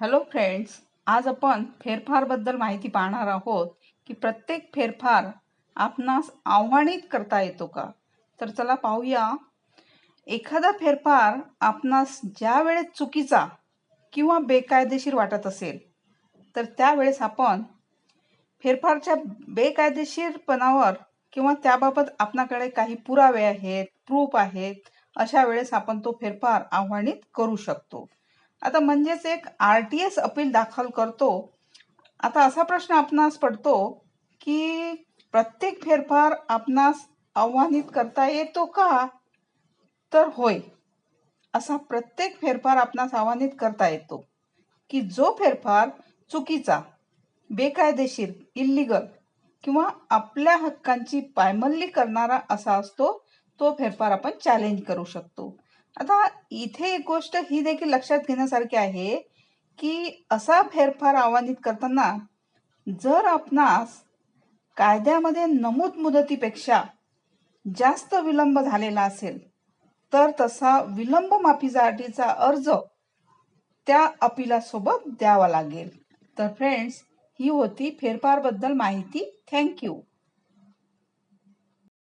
Hello friends आज आपण फेरफारबद्दल माहिती पाहणार आहोत की प्रत्येक फेरफार आपणास आव्हानित करता येतो का? तर चला पाहूया. एखादा फेरफार आपणास ज्या वेळेस चुकीचा किंवा बेकायदेशीर वाटत असेल तर त्यावेळेस आपण फेरफारच्या बेकायदेशीरपणावर किंवा त्याबाबत आपणाकडे काही पुरावे आहेत प्रूफ आहेत अशा वेळेस आपण तो फेरफार आव्हानित करू शकतो. आता म्हणजेच एक आर टी एस अपील दाखल करतो. आता असा प्रश्न आपणास पडतो की प्रत्येक फेरफार आपणास आव्हानित करता येतो का? तर होय. असा प्रत्येक फेरफार आपणास आव्हानित करता येतो की जो फेरफार चुकीचा बेकायदेशीर इल्लिगल किंवा आपल्या हक्कांची पायमल्ली करणारा असा असतो तो फेरफार आपण चॅलेंज करू शकतो. आता इथे एक गोष्ट ही देखील लक्षात घेण्यासारखी आहे की असा फेरफार आव्हानित करताना जर आपणास कायद्यामध्ये नमूद मुदतीपेक्षा जास्त विलंब झालेला असेल तर तसा विलंब माफीसाठीचा अटीचा अर्ज त्या अपिलासोबत द्यावा लागेल. तर फ्रेंड्स ही होती फेरफारबद्दल माहिती. थँक्यू